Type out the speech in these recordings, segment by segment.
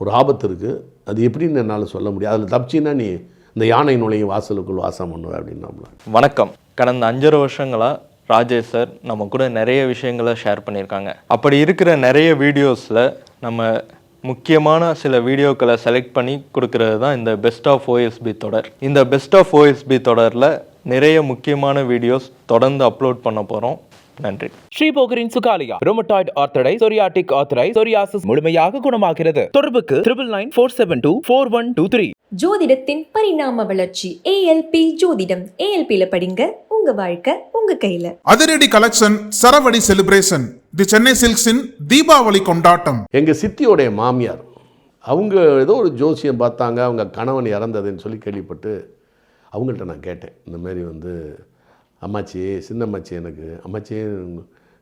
ஒரு ஆபத்து இருக்குது அது எப்படின்னு என்னால் சொல்ல முடியாது அதில் தப்பிச்சின்னா நீ இந்த யானை நுழையும் வாசலுக்குள் வாசம் பண்ணுவேன் அப்படின்னா வணக்கம். கடந்த அஞ்சரை வருஷங்களாக ராஜேஷ் சார் நம்ம கூட நிறைய விஷயங்களை ஷேர் பண்ணியிருக்காங்க. அப்படி இருக்கிற நிறைய வீடியோஸில் நம்ம முக்கியமான சில வீடியோக்களை செலக்ட் பண்ணி கொடுக்கறது தான் இந்த பெஸ்ட் ஆஃப் ஓஎஸ்பி தொடர். இந்த பெஸ்ட் ஆஃப் ஓஎஸ்பி தொடரில் நிறைய முக்கியமான வீடியோஸ் தொடர்ந்து அப்லோட் பண்ண போகிறோம் நன்றி. ஸ்ரீபோகரின் சுகாலியா ரோமட்டாய்டு ஆர்த்தடை சொரியாட்டிக் ஆர்த்தரை சொரியாசிஸ் முழுமையாக குணமாகிறது. தொடர்புக்கு triple nine four seven two four one two three ஜோதிடத்தின் பரிணாம வளர்ச்சி ஏஎல்பி ஜோதிடம். ஏஎல்பியில படிங்க உங்க வாழ்க்கை உங்க கையில. அதிரடி கலெக்ஷன் சரவடி செலிப்ரேஷன் தி சென்னை சில்க்ஸின் தீபாவளி கொண்டாட்டம். எங்கள் சித்தியோடைய மாமியார் அவங்க ஏதோ ஒரு ஜோசியம் பார்த்தாங்க அவங்க கணவன் இறந்ததுன்னு சொல்லி கேள்விப்பட்டு அவங்கள்ட்ட நான் கேட்டேன். இந்த மாதிரி வந்து அம்மாச்சி சின்னம்மாச்சி எனக்கு. அம்மாச்சி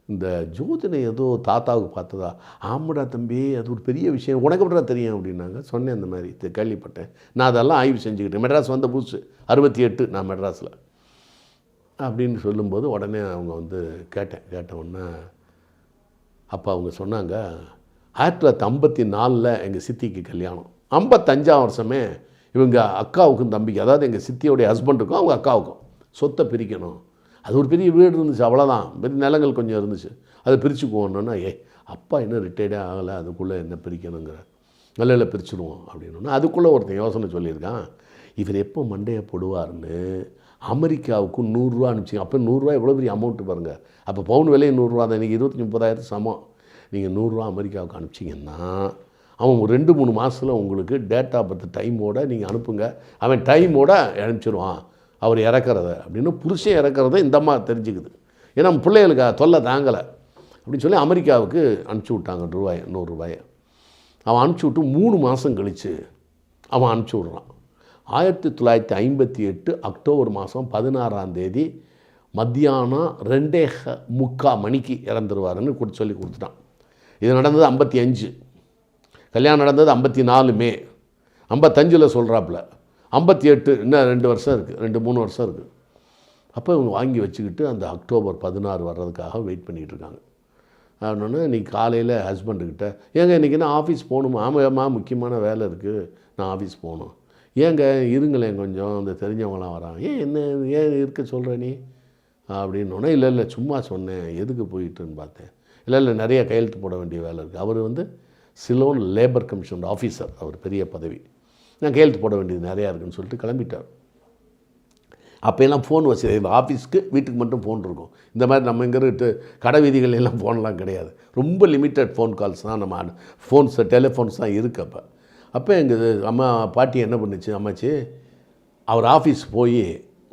இந்த ஜோதினை ஏதோ தாத்தாவுக்கு பார்த்ததா? ஆமாடா தம்பி அது ஒரு பெரிய விஷயம். உனக்கு எப்படா தெரியும் அப்படின்னாங்க. சொன்னேன் அந்த மாதிரி. கேள்விப்பட்டேன். நான் அதெல்லாம் ஆய்வு செஞ்சுக்கிட்டேன். மெட்ராஸ் வந்த புதுசு. அறுபத்தி எட்டு நான் மெட்ராஸில். அப்படின்னு சொல்லும்போது உடனே அவங்க வந்து கேட்டேன். கேட்ட உடனே அப்போ அவங்க சொன்னாங்க ஆயிரத்தி தொள்ளாயிரத்தி ஐம்பத்தி நாலில் எங்கள் சித்திக்கு கல்யாணம். ஐம்பத்தஞ்சாம் வருஷமே இவங்க அக்காவுக்கும் தம்பிக்கு அதாவது எங்கள் சித்தியோடைய ஹஸ்பண்டுக்கும் அவங்க அக்காவுக்கும் சொத்தை பிரிக்கணும். அது ஒரு பெரிய வீடு இருந்துச்சு அவ்வளோதான் பெரிய நிலங்கள் கொஞ்சம் இருந்துச்சு. அதை பிரிச்சுக்குவோன்னா ஏ அப்பா இன்னும் ரிட்டையர்டே ஆகலை அதுக்குள்ளே என்ன பிரிக்கணுங்கிற நல்ல பிரிச்சுடுவோம் அப்படின்னா அதுக்குள்ளே ஒருத்தன் யோசனை சொல்லியிருக்கான். இவர் எப்போ மண்டையை போடுவார்னு அமெரிக்காவுக்கு நூறுரூவா அனுப்பிச்சிங்க அப்போ நூறுரூவா எவ்வளோ பெரிய அமௌண்ட்டு பாருங்கள் அப்போ பவுன் விலையை நூறுரூவா தான் இன்றைக்கி இருபத்தஞ்சி முப்பதாயிரத்து சமம். நீங்கள் நூறுரூவா அமெரிக்காவுக்கு அனுப்பிச்சிங்கன்னா அவன் ஒரு ரெண்டு மூணு மாதத்தில் உங்களுக்கு டேட்டா பர்த் டைமோட நீங்கள் அனுப்புங்க. அவன் டைமோட அனுப்பிச்சிடுவான் அவர் இறக்கிறத. அப்படின்னு புருஷன் இறக்கிறத இந்த அம்மா தெரிஞ்சுக்குது. ஏன்னா நம்ம பிள்ளைகளுக்கு தொல்லை தாங்கலை. அப்படின்னு சொல்லி அமெரிக்காவுக்கு அனுப்பிச்சி விட்டாங்க ரூபாய் நூறுரூவாயை அவன் அனுப்பிச்சி விட்டு மூணு மாதம் கழித்து அவன் அனுப்பிச்சி விட்றான். ஆயிரத்தி தொள்ளாயிரத்தி ஐம்பத்தி எட்டு அக்டோபர் மாதம் பதினாறாம் தேதி மத்தியானம் ரெண்டே முக்கா மணிக்கு இறந்துருவாருன்னு கொடுத்து சொல்லி கொடுத்துட்டான். இது நடந்தது ஐம்பத்தி அஞ்சு. கல்யாணம் நடந்தது ஐம்பத்தி நாலு மே. ஐம்பத்தஞ்சில் சொல்கிறாப்புல ஐம்பத்தி எட்டு இன்னும் ரெண்டு வருஷம் இருக்குது ரெண்டு மூணு வருஷம் இருக்குது அப்போ இவங்க வாங்கி வச்சுக்கிட்டு அந்த அக்டோபர் பதினாறு வர்றதுக்காக வெயிட் பண்ணிகிட்டு இருக்காங்க. அப்படின்னா இன்றைக்கி காலையில் ஹஸ்பண்டுக்கிட்ட ஏங்க இன்றைக்கி நான் ஆஃபீஸ் போகணுமா? ஆமாம்மா முக்கியமான வேலை இருக்குது நான் ஆஃபீஸ் போகணும். ஏங்க இருங்களேன் கொஞ்சம் இந்த தெரிஞ்சவங்களாம் வராங்க. ஏன் என்ன ஏன் இருக்க சொல்கிற நீ? அப்படின்னோடனே இல்லை இல்லை சும்மா சொன்னேன். எதுக்கு போயிட்டுன்னு பார்த்தேன். இல்லை இல்லை நிறைய கையெழுத்து போட வேண்டிய வேலை இருக்குது அவர் வந்து சிலோன் லேபர் கமிஷன் ஆஃபீஸர் அவர் பெரிய பதவி. நான் கையெழுத்து போட வேண்டியது நிறையா இருக்குன்னு சொல்லிட்டு கிளம்பிட்டார். அப்போயெல்லாம் ஃபோன் வசதி இல்லை ஆஃபீஸ்க்கு வீட்டுக்கு மட்டும் ஃபோன் இருக்கும். இந்த மாதிரி நம்ம இங்கே கடை வீதிகள் எல்லாம் ஃபோன்லாம் கிடையாது. ரொம்ப லிமிட்டட் ஃபோன் கால்ஸ் தான் நம்ம ஃபோன்ஸ் டெலிஃபோன்ஸ் தான் இருக்குது அப்போ. அப்போ எங்கள் அம்மா பாட்டி என்ன பண்ணுச்சு? அம்மாச்சி அவர் ஆஃபீஸ் போய்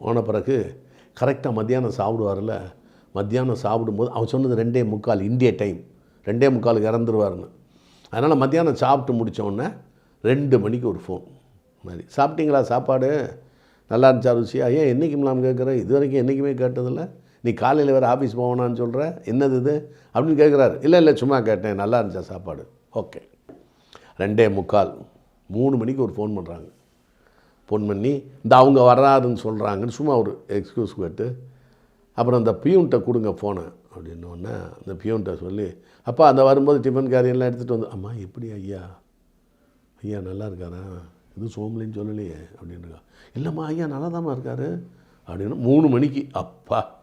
போன பிறகு கரெக்டாக மத்தியானம் சாப்பிடுவார்ல மத்தியானம் சாப்பிடும்போது அவன் சொன்னது ரெண்டே முக்கால் இந்திய டைம் ரெண்டே முக்காலுக்கு இறந்துருவாருன்னு. அதனால் மத்தியானம் சாப்பிட்டு முடித்தோடனே ரெண்டு மணிக்கு ஒரு ஃபோன் மாதிரி. சாப்பிட்டீங்களா சாப்பாடு? நல்லா இருந்துச்சா ருசியா ஏன் என்றைக்கும்லாம் கேட்குறேன்? இது வரைக்கும் என்றைக்குமே கேட்டதில்ல. நீ காலையில் வேறு ஆஃபீஸ் போகணான்னு சொல்கிற என்னது இது? அப்படின்னு கேட்குறாரு. இல்லை இல்லை சும்மா கேட்டேன். நல்லா இருந்துச்சா சாப்பாடு? ஓகே. ரெண்டே முக்கால். மூணு மணிக்கு ஒரு ஃபோன் பண்ணுறாங்க ஃபோன் பண்ணி இந்த அவங்க வராதுன்னு சொல்கிறாங்கன்னு சும்மா ஒரு எக்ஸ்கியூஸ் கேட்டு அப்புறம் அந்த பியூன்கிட்ட கொடுங்க ஃபோனை அப்படின்னோடனே அந்த பியூன்கிட்ட சொல்லி அப்பா அந்த வரும்போது டிஃபன் காரியெல்லாம் எடுத்துகிட்டு வந்து அம்மா எப்படி ஐயா? ஐயா நல்லா இருக்காரா? இது சோம்பலின்னு சொல்லலையே அப்படின்னு இல்லைம்மா ஐயா நல்லா தாம்மா இருக்கார். அப்படின்னு மூணு மணிக்கு அப்பா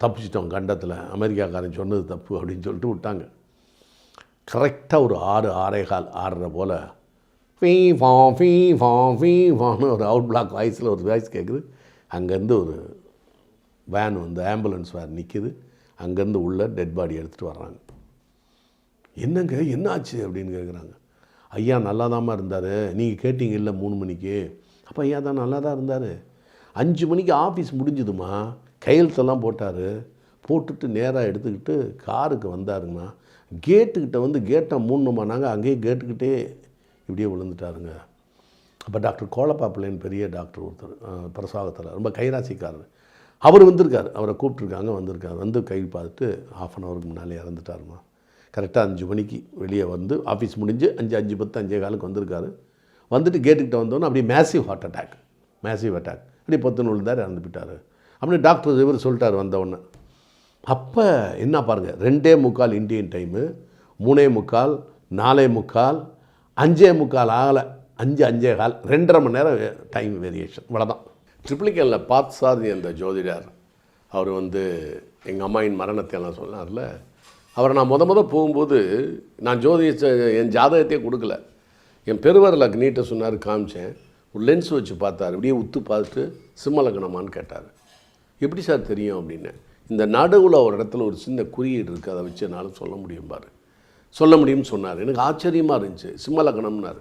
தப்பிச்சிட்டோம் கண்டத்தில். அமெரிக்காக்காரன் சொன்னது தப்பு அப்படின்னு சொல்லிட்டு விட்டாங்க. கரெக்டாக ஒரு ஆறு ஆறே கால் ஆறரை போல் ஃபீ ஃபா ஃபீ ஃபா ஃபீ ஃபான்னு ஒரு அவுட் பிளாக் வாய்ஸில் ஒரு வாய்ஸ் கேட்குது அங்கேருந்து ஒரு வேன் வந்து ஆம்புலன்ஸ் வேன் நிற்கிது அங்கேருந்து உள்ள டெட் பாடி எடுத்துகிட்டு வர்றாங்க. என்னங்க என்னாச்சு அப்படின்னு கேட்குறாங்க ஐயா நல்லா இருந்தார். நீங்கள் கேட்டீங்க இல்லை மூணு மணிக்கு. அப்போ ஐயா தான் நல்லா தான் இருந்தார். அஞ்சு மணிக்கு ஆஃபீஸ் முடிஞ்சுதுமா கையெழுத்தெல்லாம் போட்டார். போட்டுட்டு நேராக எடுத்துக்கிட்டு காருக்கு வந்தாருங்கண்ணா கேட்டுக்கிட்ட வந்து கேட்டை மூணுமா நாங்கள் அங்கேயே கேட்டுக்கிட்டே இப்படியே விழுந்துட்டாருங்க. அப்போ டாக்டர் கோலப்பாப்பிள்ளைன்னு பெரிய டாக்டர் ஒருத்தர் பிரசாகத்தில் ரொம்ப கைராசிக்காரர். அவர் வந்திருக்கார். அவரை கூப்பிட்ருக்காங்க வந்திருக்கார். வந்து கை பார்த்துட்டு ஆஃப் அன் ஹவருக்கு முன்னாலே இறந்துட்டாருமா கரெக்டாக அஞ்சு மணிக்கு வெளியே வந்து ஆஃபீஸ் முடிஞ்சு அஞ்சு அஞ்சு பத்து அஞ்சே காலுக்கு வந்திருக்காரு. வந்துட்டு கேட்டுக்கிட்ட வந்தோன்னே அப்படியே massive heart attack massive attack அப்படியே பொத்துன்னு விழுந்தார் இறந்து போயிட்டார். அப்படின்னு டாக்டர் இவர் சொல்லிட்டார் வந்தவுடனே. அப்போ என்ன பாருங்கள் ரெண்டே முக்கால் இந்தியன் டைமு மூணே முக்கால் நாலே முக்கால் அஞ்சே முக்கால் ஆகலை. அஞ்சு அஞ்சே கால் ரெண்டரை மணி நேரம் டைம் வேரியேஷன் இவ்வளோதான் ட்ரிப்ளிகனில் பார்த்சாதி அந்த ஜோதிடர் அவர் வந்து எங்கள் அம்மாயின் மரணத்தை எல்லாம் சொன்னார்ல அவரை நான் முத முத போகும்போது நான் ஜோதிட என் ஜாதகத்தையே கொடுக்கல. என் பெருவரில் நீட்டை சொன்னார் காமிச்சேன். ஒரு லென்ஸ் வச்சு பார்த்தார். இப்படியே உத்து பார்த்துட்டு சிம்மலக்கணமான்னு கேட்டார். எப்படி சார் தெரியும்? அப்படின்னு. இந்த நடுவில் ஒரு இடத்துல ஒரு சின்ன குறியீடு இருக்குது அதை வச்சு என்னால் சொல்ல முடியும் பாரு. சொல்ல முடியும்னு சொன்னார். எனக்கு ஆச்சரியமாக இருந்துச்சு. சிம்மலக்கணம்னார்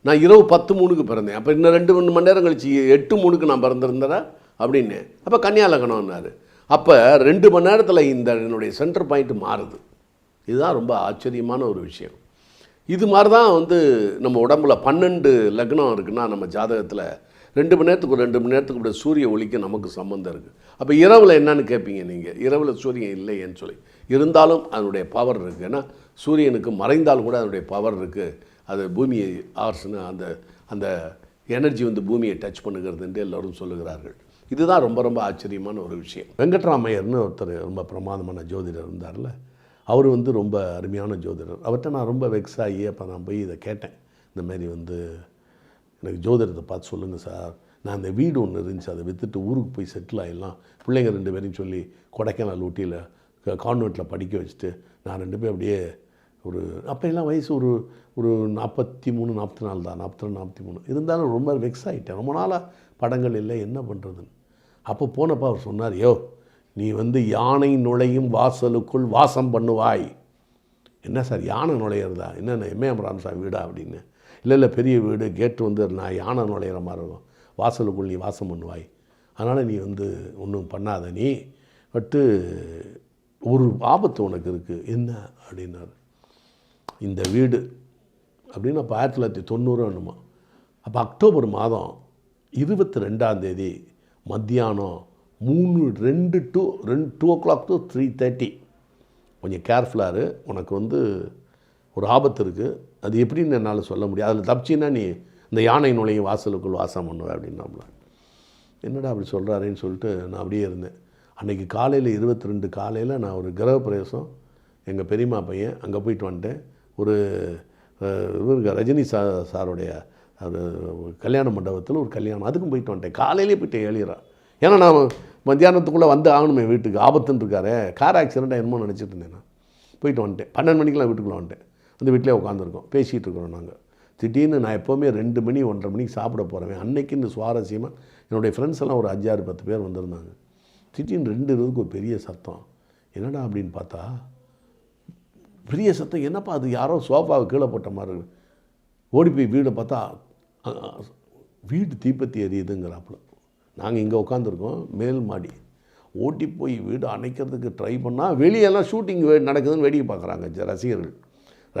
நான் இரவு பத்து மூணுக்கு பிறந்தேன். அப்போ இன்னும் ரெண்டு மூணு மணி நேரம் கழிச்சு எட்டு மூணுக்கு நான் பிறந்திருந்தேன்? அப்படின்னு. அப்போ கன்னியாலக்கணம்னாரு அப்போ ரெண்டு மணி நேரத்தில் இந்த என்னுடைய சென்டர் பாயிண்ட் மாறுது. இதுதான் ரொம்ப ஆச்சரியமான ஒரு விஷயம். இது மாதிரி தான் வந்து நம்ம உடம்புல பன்னெண்டு லக்னம் இருக்குன்னா நம்ம ஜாதகத்தில் ரெண்டு மணி நேரத்துக்கு ஒரு ரெண்டு மணி நேரத்துக்கு கூட சூரிய ஒளிக்கு நமக்கு சம்மந்தம் இருக்குது அப்போ இரவில் என்னன்னு கேட்பீங்க நீங்கள் இரவில் சூரியன் இல்லையேன்னு சொல்லி. இருந்தாலும் அதனுடைய பவர் இருக்குது ஏன்னா சூரியனுக்கு மறைந்தால் கூட அதனுடைய பவர் இருக்குது அது பூமியை ஆர்ஸ்னு அந்த அந்த எனர்ஜி வந்து பூமியை டச் பண்ணுகிறதுன்ட்டு எல்லோரும் சொல்லுகிறார்கள். இதுதான் ரொம்ப ரொம்ப ஆச்சரியமான ஒரு விஷயம். வெங்கட்ராமையர்னு ஒருத்தர் ரொம்ப பிரமாதமான ஜோதிடர் இருந்தார்ல அவர் வந்து ரொம்ப அருமையான ஜோதிடர். அவர்கிட்ட நான் ரொம்ப வெக்ஸ் ஆகி அப்போ நான் போய் இதை கேட்டேன். இந்த மாதிரி வந்து எனக்கு ஜோதிடத்தை பார்த்து சொல்லுங்கள் சார். நான் அந்த வீடு ஒன்று இருந்துச்சு அதை விற்றுட்டு ஊருக்கு போய் செட்டில் ஆகிடலாம் பிள்ளைங்க ரெண்டு பேரையும் சொல்லி கொடைக்கானல் ஊட்டியில் கான்வெண்ட்டில் படிக்க வச்சுட்டு நான் ரெண்டு பேரும் அப்படியே ஒரு அப்போல்லாம் வயசு ஒரு ஒரு நாற்பத்தி மூணு நாற்பத்தி நாலு தான். நாற்பத்தி ரெண்டு நாற்பத்தி மூணு. இருந்தாலும் ரொம்ப வெக்ஸ் ஆகிட்டேன் ரொம்ப நாளாக படங்கள் இல்லை என்ன பண்ணுறதுன்னு அப்போ போனப்போ அவர் சொன்னார் யோ நீ வந்து யானை நுழையும் வாசலுக்குள் வாசம் பண்ணுவாய். என்ன சார் யானை நுழையிறதா? என்னென்ன எம்ஏஎம் ராமசாமி வீடா? அப்படின்னு. இல்லை இல்லை பெரிய வீடு கேட்டு வந்து நான் யானை நுழையிற மாதிரி இருக்கும். வாசலுக்குள் நீ வாசம் பண்ணுவாய். அதனால் நீ வந்து ஒன்றும் பண்ணாத நீ. பட்டு ஒரு ஆபத்து உனக்கு இருக்குது என்ன? அப்படின்னாரு. இந்த வீடு. அப்படின்னு அப்போ ஆயிரத்தி தொள்ளாயிரத்தி தொண்ணூறு என்னமோ. அப்போ அக்டோபர் மாதம் இருபத்தி ரெண்டாம் தேதி மத்தியானம் மூணு ரெண்டு டூ ரெண்டு two o'clock to three thirty கொஞ்சம் கேர்ஃபுல்லாக இரு. உனக்கு வந்து ஒரு ஆபத்து இருக்குது அது எப்படின்னு என்னால் சொல்ல முடியாது. அதில் தப்பிச்சின்னா நீ இந்த யானை நுழையும் வாசலுக்குள் வாசம் பண்ணுவேன் அப்படின்னாப்புல என்னடா அப்படி சொல்கிறாருன்னு சொல்லிட்டு நான் அப்படியே இருந்தேன். அன்றைக்கி காலையில் இருபத்தி ரெண்டு காலையில் நான் ஒரு கிரக பிரவேசம் எங்கள் பெரியம்மா பையன் அங்கே போயிட்டு வந்துட்டேன். ஒரு இவருக்கு ரஜினி சா சாருடைய அது கல்யாண மண்டபத்தில் ஒரு கல்யாணம். அதுக்கும் போயிட்டு வந்துட்டேன். காலையிலே போயிட்டு ஏழிடுறா ஏன்னா நான் மத்தியானத்துக்குள்ளே வந்து ஆகணுமே வீட்டுக்கு. ஆபத்துன்னு இருக்காரு. கார் ஆக்சிடெண்ட்டாக என்னமோ நினச்சிட்டு இருந்தேன் நான். போயிட்டு வந்துட்டேன். பன்னெண்டு மணிக்கெலாம் வீட்டுக்குள்ளே வந்துட்டேன். அந்த வீட்டிலே உட்காந்துருக்கோம். பேசிகிட்டு இருக்கிறோம் நாங்கள் திடீர்னு நான் எப்போவுமே ரெண்டு மணி ஒன்றரை மணிக்கு சாப்பிட போகிறேன் அன்னைக்குன்னு சுவாரஸ்யமாக என்னுடைய ஃப்ரெண்ட்ஸ் எல்லாம் ஒரு அஞ்சாறு பத்து பேர் வந்திருந்தாங்க. திடீர்னு ரெண்டு இருபதுக்கு ஒரு பெரிய சத்தம். என்னடா? அப்படின்னு பார்த்தா பெரிய சத்தம். என்னப்பா அது? யாரோ சோஃபாவை கீழே போட்ட மாதிரி ஓடி போய் வீடை பார்த்தா வீடு தீப்பத்தி எரியுதுங்கிறாப்புல. நாங்கள் இங்கே உட்காந்துருக்கோம் மேல் மாடி. ஓட்டி போய் வீடு அணைக்கிறதுக்கு ட்ரை பண்ணால் வெளியெல்லாம் ஷூட்டிங் நடக்குதுன்னு வேடிக்கை பார்க்குறாங்க ரசிகர்கள்.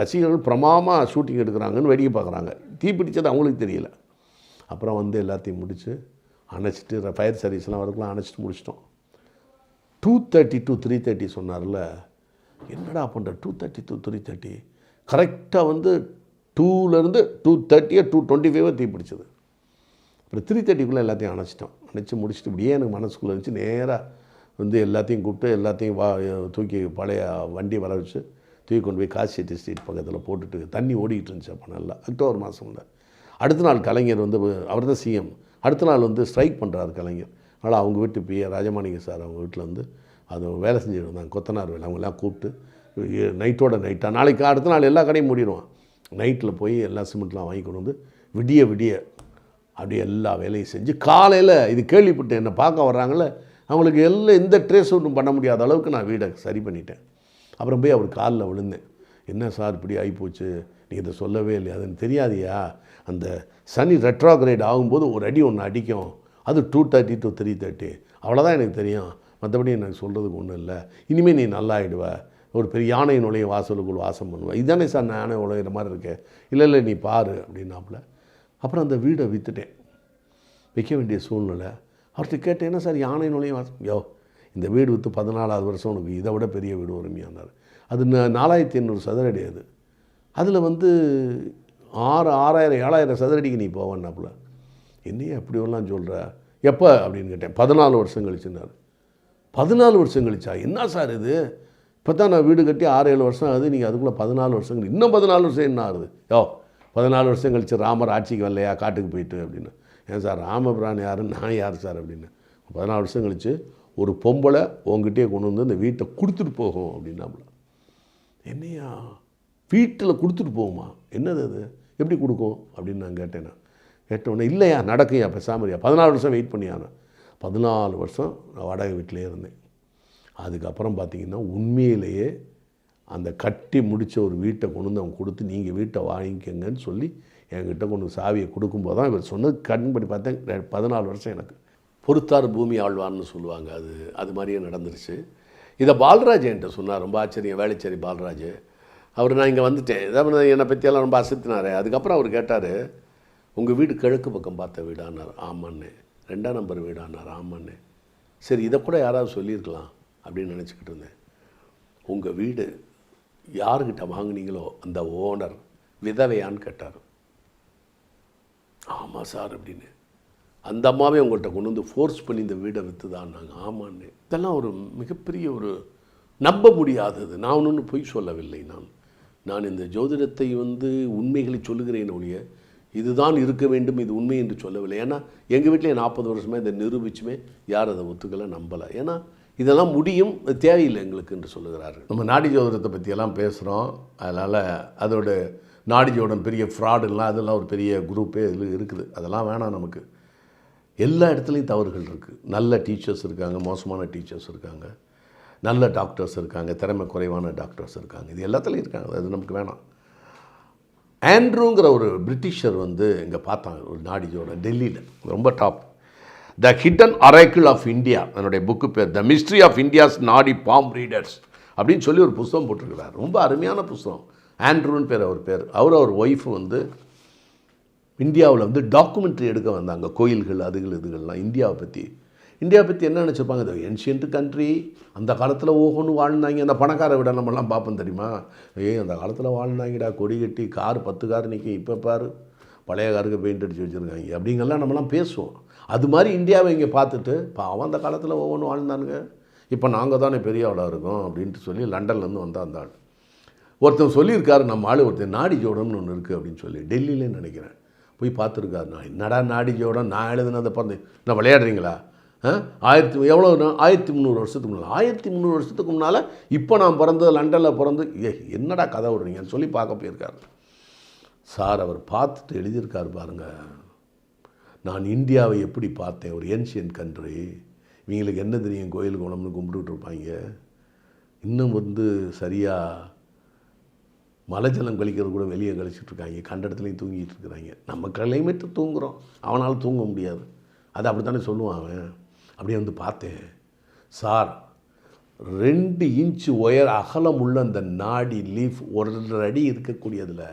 ரசிகர்கள் பிரமாமாக ஷூட்டிங் எடுக்கிறாங்கன்னு வேடிக்கை பார்க்குறாங்க. தீப்பிடிச்சது அவங்களுக்கு தெரியல. அப்புறம் வந்து எல்லாத்தையும் முடித்து அணைச்சிட்டு ஃபயர் சர்வீஸ்லாம் வரக்குலாம் அணைச்சிட்டு முடிச்சிட்டோம். Two thirty to three thirty சொன்னார்ல என்னடா பண்ணுற two thirty two three thirty கரெக்டாக வந்து டூலேருந்து டூ தேர்ட்டியோ டூ டுவெண்ட்டி ஃபைவோ தீ பிடிச்சது. அப்புறம் த்ரீ தேர்ட்டிக்குள்ளே எல்லாத்தையும் அணைச்சிட்டோம். அணைச்சி முடிச்சுட்டு இப்படியே எனக்கு மனசுக்குள்ளே இருந்துச்சு. நேராக வந்து எல்லாத்தையும் கூப்பிட்டு எல்லாத்தையும் வா தூக்கி பழைய வண்டி வர வச்சு தூக்கி கொண்டு போய் காசி செட்டி ஸ்ட்ரீட் பக்கத்தில் போட்டுட்டு தண்ணி ஓடிக்கிட்டு இருந்துச்சு அப்போ நல்லா. அக்டோபர் மாதம்ல அடுத்த நாள் கலைஞர் வந்து அவர் தான் சிஎம் அடுத்த நாள் வந்து ஸ்ட்ரைக் பண்ணுறாரு கலைஞர். அதனால் அவங்க வீட்டு பிஏ ராஜமாணிக சார் அவங்க வீட்டில் வந்து அது வேலை செஞ்சுட்டு இருந்தாங்க. கொத்தனார் வேலை அவங்கெல்லாம் கூப்பிட்டு நைட்டோட நைட்டாக நாளைக்கு அடுத்த நாள் எல்லா கடையும் மூடிடுவான். நைட்டில் போய் எல்லா சிமெண்ட்லாம் வாங்கி கொண்டு வந்து விடிய விடிய அப்படியே எல்லா வேலையும் செஞ்சு காலையில் இது கேள்விப்பட்டு என்னை பார்க்க வர்றாங்களே அவங்களுக்கு எல்லாம் எந்த ட்ரேஸ் ஒன்றும் பண்ண முடியாத அளவுக்கு நான் வீடை சரி பண்ணிட்டேன். அப்புறம் போய் அவர் காலில் விழுந்தேன். என்ன சார் இப்படி ஆகிப்போச்சு நீ இதை சொல்லவே இல்லை அதுன்னு தெரியாதியா? அந்த சனி ரெட்ரோகிரேட் ஆகும்போது ஒரு அடி ஒன்று அடிக்கும். அது two thirty to three thirty அவ்வளோதான் எனக்கு தெரியும். மற்றபடி எனக்கு சொல்கிறதுக்கு ஒன்றும் இல்லை. இனிமேல் நீ நல்லா ஆகிடுவேன் ஒரு பெரிய யானை நுழைய வாசலுக்குள் வாசம் பண்ணுவேன் இதுதானே சார் நான் யானை நுழையிற மாதிரி இருக்கேன் இல்லை இல்லை நீ பாரு அப்படின்னாப்புல. அப்புறம் அந்த வீடை விற்றுட்டேன் விற்க வேண்டிய சூழ்நிலை. அவர்கிட்ட கேட்டேன் சார் யானை நுழைய வாசம்? யோ இந்த வீடு விற்று பதினாலாவது வருஷம் உனக்கு இதை விட பெரிய வீடு உரிமையானார் அது நாலாயிரத்தி எண்ணூறு சதுரடி அது. அதில் வந்து ஆறு ஆறாயிரம் ஏழாயிரம் சதுரடிக்கு நீ போவேன்னாப்புல. என்னையே அப்படி எல்லாம் சொல்கிற எப்போ? அப்படின்னு கேட்டேன். பதினாலு வருஷம் கழிச்சுனார் பதினாலு வருஷம் கழிச்சா? என்ன சார் இது? இப்போ தான் நான் வீடு கட்டி ஆறு ஏழு வருஷம் ஆகுது. நீங்கள் அதுக்குள்ளே பதினாலு வருஷங்கள் இன்னும் பதினாலு வருஷம் என்ன ஆகுது? யோ பதினாலு வருஷம் கழிச்சு ராமர் ஆட்சிக்கு வரலையா? காட்டுக்கு போயிட்டு அப்படின்னு. ஏன் சார் ராமபிரான் யார்? நான் யார் சார் அப்படின்னு. பதினாலு வருஷம் கழிச்சு ஒரு பொம்பளை உங்ககிட்டயே கொண்டு வந்து இந்த வீட்டை கொடுத்துட்டு போகும் அப்படின்னாப்புல. என்னையா? வீட்டில் கொடுத்துட்டு போகுமா? என்னது அது? எப்படி கொடுக்கும்? அப்படின்னு நான் கேட்டேன் நான். கேட்டவுடனே இல்லையா நடக்கும்யா பேசாமரியா பதினாலு வருஷம் வெயிட் பண்ணியானேன் பதினாலு வருஷம் நான் வாடகை வீட்டிலே இருந்தேன். அதுக்கப்புறம் பார்த்தீங்கன்னா உண்மையிலேயே அந்த கட்டி முடித்த ஒரு வீட்டை கொண்டு வந்து அவங்க கொடுத்து நீங்கள் வீட்டை வாங்கிக்கங்கன்னு சொல்லி என்கிட்ட கொண்டு சாவியை கொடுக்கும்போது தான் இவர் சொன்னது கண்படி பார்த்தேன். பதினாலு வருஷம் எனக்கு. பொறுத்தார் பூமி ஆழ்வார்னு சொல்லுவாங்க அது. அது மாதிரியே நடந்துருச்சு. இதை பால்ராஜ் என்கிட்ட சொன்னார். ரொம்ப ஆச்சரியம். வேலைச்சேரி பால்ராஜ். அவர் நான் இங்கே வந்துட்டேன். இதான் என்னை பற்றியெல்லாம் ரொம்ப அசத்தினார். அதுக்கப்புறம் அவர் கேட்டார் உங்கள் வீடு கிழக்கு பக்கம் பார்த்த வீடானார். ஆமாண்ணே. ரெண்டாம் நம்பர் வீடானார். ஆமாண்ணே. சரி இதை கூட யாராவது சொல்லியிருக்கலாம். அப்படின்னு நினச்சிக்கிட்டு இருந்தேன். உங்கள் வீடு யாருக்கிட்ட வாங்குனீங்களோ அந்த ஓனர் விதவையான்னு கேட்டார். ஆமாம் சார் அப்படின்னு. அந்த அம்மாவே உங்கள்கிட்ட கொண்டு வந்து ஃபோர்ஸ் பண்ணி இந்த வீடை விற்றுதான் நாங்கள் ஆமான்னு. இதெல்லாம் ஒரு மிகப்பெரிய ஒரு நம்ப முடியாதது. நான் ஒன்று பொய் சொல்லவில்லை நான். நான் இந்த ஜோதிடத்தை வந்து உண்மைகளை சொல்லுகிறேன் ஒழிய இதுதான் இருக்க வேண்டும் இது உண்மை என்று சொல்லவில்லை. ஏன்னா எங்கள் வீட்டிலே நாற்பது வருஷமாக இதை நிரூபிச்சுமே யார் அதை ஒத்துக்கலை நம்பலை. ஏன்னா இதெல்லாம் முடியும் தேவையில்லை எங்களுக்கு என்று சொல்லுகிறார்கள். நம்ம நாடி ஜோதிடத்தை பற்றியெல்லாம் பேசுகிறோம் அதனால் அதோட நாடி ஜோடம் பெரிய ஃப்ராடுலாம் அதெல்லாம் ஒரு பெரிய குரூப்பே இதில் இருக்குது. அதெல்லாம் வேணாம் நமக்கு. எல்லா இடத்துலையும் தவறுகள் இருக்குது நல்ல டீச்சர்ஸ் இருக்காங்க மோசமான டீச்சர்ஸ் இருக்காங்க. நல்ல டாக்டர்ஸ் இருக்காங்க திறமை குறைவான டாக்டர்ஸ் இருக்காங்க. இது எல்லாத்துலேயும் இருக்காங்க. அது நமக்கு வேணாம். ஆண்ட்ரூங்கிற ஒரு பிரிட்டிஷர் வந்து இங்கே பார்த்தாங்க ஒரு நாடிஜோட டெல்லியில். ரொம்ப top the hidden oracle of India என்னுடைய புக்கு பேர் the mystery of India's nadi palm readers அப்படின்னு சொல்லி ஒரு புஸ்தகம் போட்டிருக்கிறார். ரொம்ப அருமையான புஸ்தகம். ஆண்ட்ரூன்னு பேர் அவர் பேர். அவர் அவர் ஒய்ஃப் வந்து இந்தியாவில் வந்து டாக்குமெண்ட்ரி எடுக்க வந்தாங்க. கோயில்கள் அதுகள் இதுகள்லாம். இந்தியாவை பற்றி இந்தியாவை பற்றி என்ன நினச்சிருப்பாங்க? இது ஏன்ஷியன்ட் கண்ட்ரி அந்த காலத்தில் ஓஹோன்னு வாழ்ந்தாங்க. அந்த பணக்கார விட நம்மலாம் பார்ப்போம் தெரியுமா? ஏய் அந்த காலத்தில் வாழ்ந்தாங்கடா. கொடி கட்டி கார் பத்து கார் நிற்கும் இப்போ பாரு. பழைய காருக்கு பெயிண்ட் அடித்து வச்சுருக்காங்க. அப்படிங்கெல்லாம் நம்மலாம் பேசுவோம். அது மாதிரி இந்தியாவை இங்கே பார்த்துட்டு பாவம் அந்த காலத்தில் ஒவ்வொன்றும் வாழ்ந்தானுங்க. இப்போ நாங்கள் தானே பெரிய ஆளாக இருக்கோம் அப்படின்ட்டு சொல்லி லண்டன்லேருந்து வந்தால் அந்த ஆள். ஒருத்தன் சொல்லியிருக்காரு நம்ம ஆள் ஒருத்தன் நாடி ஜோடம்னு ஒன்று இருக்குது அப்படின்னு சொல்லி டெல்லியிலே நினைக்கிறேன். போய் பார்த்துருக்காரு. நான் என்னடா நாடி ஜோடம்? நான் எழுதுனதை பார்த்து நான் விளையாடுறீங்களா? ஆ? ஆயிரத்தி எவ்வளோ நான் ஆயிரத்தி முந்நூறு வருஷத்துக்கு முன்னால் ஆயிரத்தி முந்நூறு வருஷத்துக்கு முன்னால் இப்போ நான் பிறந்தது லண்டனில் பிறந்து ஏ என்னடா கதை விடுறீங்கன்னு சொல்லி பார்க்க போயிருக்காரு. சார் அவர் பார்த்துட்டு எழுதியிருக்காரு பாருங்க. நான் இந்தியாவை எப்படி பார்த்தேன்? ஒரு ஏன்ஷியன் கண்ட்ரி இவங்களுக்கு என்ன தெரியும்? கோயில் குளம்னு கும்பிட்டுட்டு இருப்பாங்க. இன்னும் வந்து சரியாக மலை ஜலம் கழிக்கிறது கூட வெளியே கழிச்சிட்ருக்காங்க கண்ட இடத்துலையும் தூங்கிட்டு இருக்கிறாங்க. நம்ம கிளைமேட்டு தூங்குறோம். அவனால் தூங்க முடியாது. அது அப்படி தானே சொல்லுவான் அவன். அப்படியே வந்து பார்த்தேன். சார் ரெண்டு இன்ச்சு உயர் அகலம் உள்ள அந்த நாடி லீஃப் ஒரு அடி இருக்கக்கூடியதில்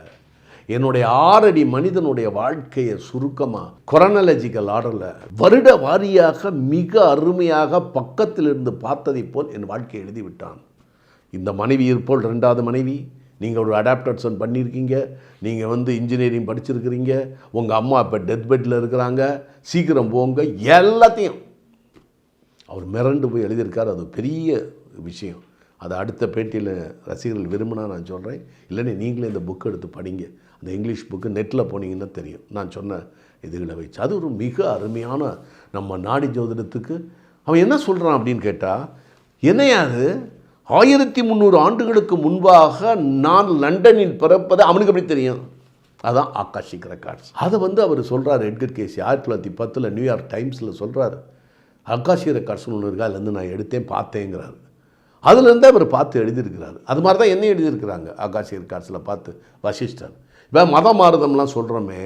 என்னுடைய ஆறடி மனிதனுடைய வாழ்க்கையை சுருக்கமாக கொரனலஜிக்கல் ஆர்டரில் வருட வாரியாக மிக அருமையாக பக்கத்தில் இருந்து பார்த்ததைப் போல் என் வாழ்க்கையை எழுதிவிட்டான். இந்த மனைவி இருப்போல் ரெண்டாவது மனைவி நீங்கள் ஒரு அடாப்டர்ஷன் பண்ணியிருக்கீங்க நீங்கள் வந்து இன்ஜினியரிங் படிச்சிருக்கிறீங்க உங்கள் அம்மா இப்போ டெத் பெட்டில் இருக்கிறாங்க சீக்கிரம் போங்க எல்லாத்தையும். அவர் மிரண்டு போய் எழுதியிருக்கார் அது பெரிய விஷயம். அதை அடுத்த பேட்டியில் ரசிகர்கள் விரும்பினா நான் சொல்கிறேன் இல்லைன்னா நீங்களே இந்த புக் எடுத்து படிங்க. அந்த இங்கிலீஷ் புக்கு நெட்டில் போனீங்கன்னா தெரியும். நான் சொன்ன இதுகளை வச்சு. அது ஒரு மிக அருமையான நம்ம நாடி ஜோதிடத்துக்கு. அவன் என்ன சொல்கிறான் அப்படின்னு கேட்டால் என்னையாது ஆயிரத்தி முந்நூறு ஆண்டுகளுக்கு முன்பாக நான் லண்டனில் பிறப்பதை அவனுக்கு எப்படி தெரியும்? அதுதான் ஆகாஷிக் ரெக்கார்ட்ஸ் அதை வந்து அவர் சொல்கிறார் எட்கர் கேசி ஆயிரத்தி தொள்ளாயிரத்தி பத்தில் நியூயார்க் டைம்ஸில் சொல்கிறாரு ஆகாஷி ரெக்கார்ட்ஸ்னு ஒன்று இருக்கா? அதுலேருந்து நான் எடுத்தேன் பார்த்தேங்கிறாரு. அதுலேருந்து அவர் பார்த்து எழுதியிருக்கிறாரு. அது மாதிரி தான் என்ன எழுதியிருக்கிறாங்க ஆகாஷி ரெக்கார்ட்ஸில் பார்த்து வசிஷ்டர். இப்போ மதம் மாறுதம்லாம் சொல்கிறோமே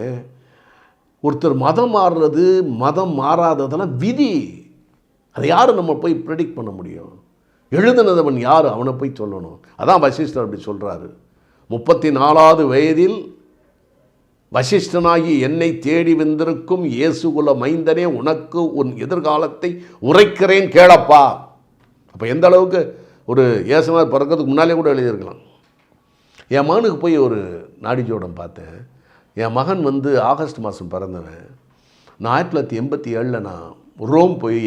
ஒருத்தர் மதம் மாறுறது மதம் மாறாததெல்லாம் விதி. அதை யார் நம்ம போய் ப்ரெடிக்ட் பண்ண முடியும்? எழுதுனதவன் யார்? அவனை போய் சொல்லணும். அதான் வசிஷ்டர் அப்படி சொல்கிறாரு முப்பத்தி நாலாவது வயதில் வசிஷ்டனாகி என்னை தேடி வந்திருக்கும் இயேசுகுல மைந்தனே உனக்கு உன் எதிர்காலத்தை உரைக்கிறேன் கேளப்பா. அப்போ எந்த அளவுக்கு ஒரு இயேசுனார் பிறக்கிறதுக்கு முன்னாலே கூட எழுதியிருக்கலாம். என் மகனுக்கு போய் ஒரு நாடிஜோடம் பார்த்தேன். என் மகன் வந்து ஆகஸ்ட் மாதம் பிறந்தவன். நான் ஆயிரத்தி தொள்ளாயிரத்தி எண்பத்தி ஏழில் நான் ரோம் போய்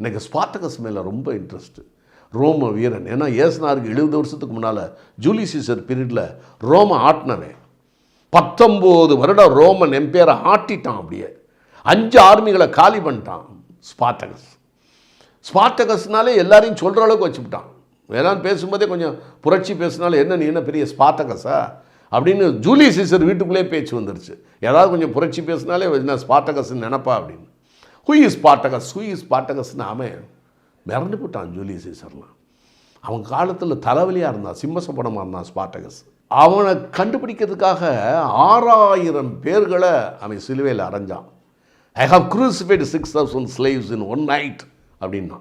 எனக்கு ஸ்பாட்டகஸ் மேலே ரொம்ப இன்ட்ரெஸ்ட்டு ரோம வீரன். ஏன்னா ஏசுனாருக்கு எழுபது வருஷத்துக்கு முன்னால் ஜூலி சீசர் பீரியடில் ரோம ஆட்டினவன். பத்தொம்போது வருடம் ரோமன் எம்பையரை ஆட்டிட்டான் அப்படியே. அஞ்சு ஆர்மிகளை காலி பண்ணிட்டான் ஸ்பாட்டகஸ் ஸ்பாட்டகஸ்னாலே எல்லாரையும் சொல்கிற அளவுக்கு வச்சுவிட்டான் வேளாண் பேசும்போதே கொஞ்சம் புரட்சி பேசினாலும் என்ன நீ என்ன பெரிய ஸ்பாத்தகஸா அப்படின்னு ஜூலி சீசர் வீட்டுக்குள்ளே பேச்சு வந்துருச்சு. ஏதாவது கொஞ்சம் புரட்சி பேசினாலே என்ன ஸ்பாட்டகஸ்ன்னு நினப்பா அப்படின்னு. Who is Spartacus who is ஸ்பாட்டகஸ்னு அவன் மிரண்டு போட்டான் ஜூலி சீசர்லாம். அவன் காலத்தில் தலைவலியாக இருந்தான் சிம்மசப்படமாக இருந்தான் ஸ்பாட்டகஸ். அவனை கண்டுபிடிக்கிறதுக்காக ஆறாயிரம் பேர்களை அவன் சிலுவையில் அரைஞ்சான் I have crucified six thousand slaves in one night அப்படின்னா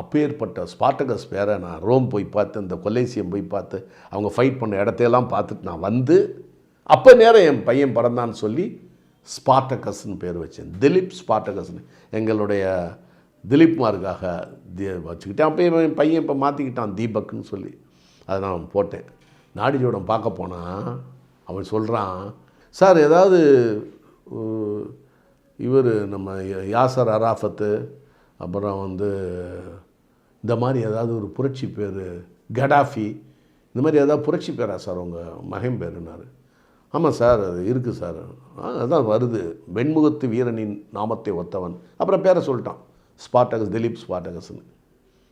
அப்பேற்பட்ட ஸ்பாட்டகஸ் பேரை நான் ரோம் போய் பார்த்து இந்த கொலேசியம் போய் பார்த்து அவங்க ஃபைட் பண்ண இடத்தையெல்லாம் பார்த்துட்டு நான் வந்து அப்போ நேரம் என் பையன் பிறந்தான்னு சொல்லி ஸ்பாட்டகஸ்ன்னு பேர் வச்சேன். திலீப் ஸ்பாட்டகஸ்னு எங்களுடைய திலீப்மாருக்காக தி வச்சுக்கிட்டேன். அப்போ என் பையன் இப்போ மாற்றிக்கிட்டான் தீபக்னு சொல்லி. அதை நான் போட்டேன். நாடிஜோடம் பார்க்க போனால் அவன் சொல்கிறான் சார் ஏதாவது இவர் நம்ம யாசர் அராஃபத்து அப்புறம் வந்து இந்த மாதிரி ஏதாவது ஒரு புரட்சி பேர் கடாஃபி இந்த மாதிரி ஏதாவது புரட்சி பேரா சார் உங்கள் மகன் பேருனார் ஆமாம் சார் அது இருக்குது சார். ஆ, அதான் வருது. வெண்முகத்து வீரனின் நாமத்தை ஒத்தவன். அப்புறம் பேரை சொல்லிட்டான். ஸ்பாட்டகஸ் திலீப் ஸ்பாட்டகஸ்னு.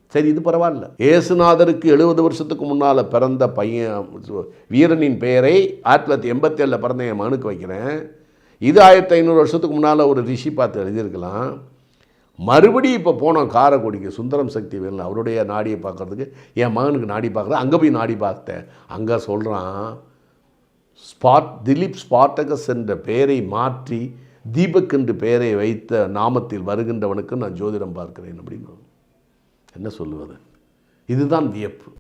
சரி இது பரவாயில்ல. ஏசுநாதருக்கு எழுபது வருஷத்துக்கு முன்னால் பிறந்த பையன் வீரனின் பெயரை ஆயிரத்தி தொள்ளாயிரத்தி எண்பத்தி ஏழில் பிறந்த என் மகனுக்கு வைக்கிறேன். இது ஆயிரத்தி ஐநூறு வருஷத்துக்கு முன்னால் ஒரு ரிஷி பார்த்து எழுதியிருக்கலாம். மறுபடியும் இப்போ போனோம் காரைக்குடிக்கு சுந்தரம் சக்தி வேலன் அவருடைய நாடியை பார்க்கறதுக்கு. என் மகனுக்கு நாடி பார்க்குறது அங்கே போய் நாடி பார்த்தேன். அங்கே சொல்கிறான் ஸ்பாட் திலீப் ஸ்பாட்டகஸ் என்ற பெயரை மாற்றி தீபக் என்று பெயரை வைத்த நாமத்தில் வருகின்றவனுக்கு நான் ஜோதிடம் பார்க்கிறேன் அப்படின்னு என்ன சொல்லுவது? இதுதான் வியப்பு.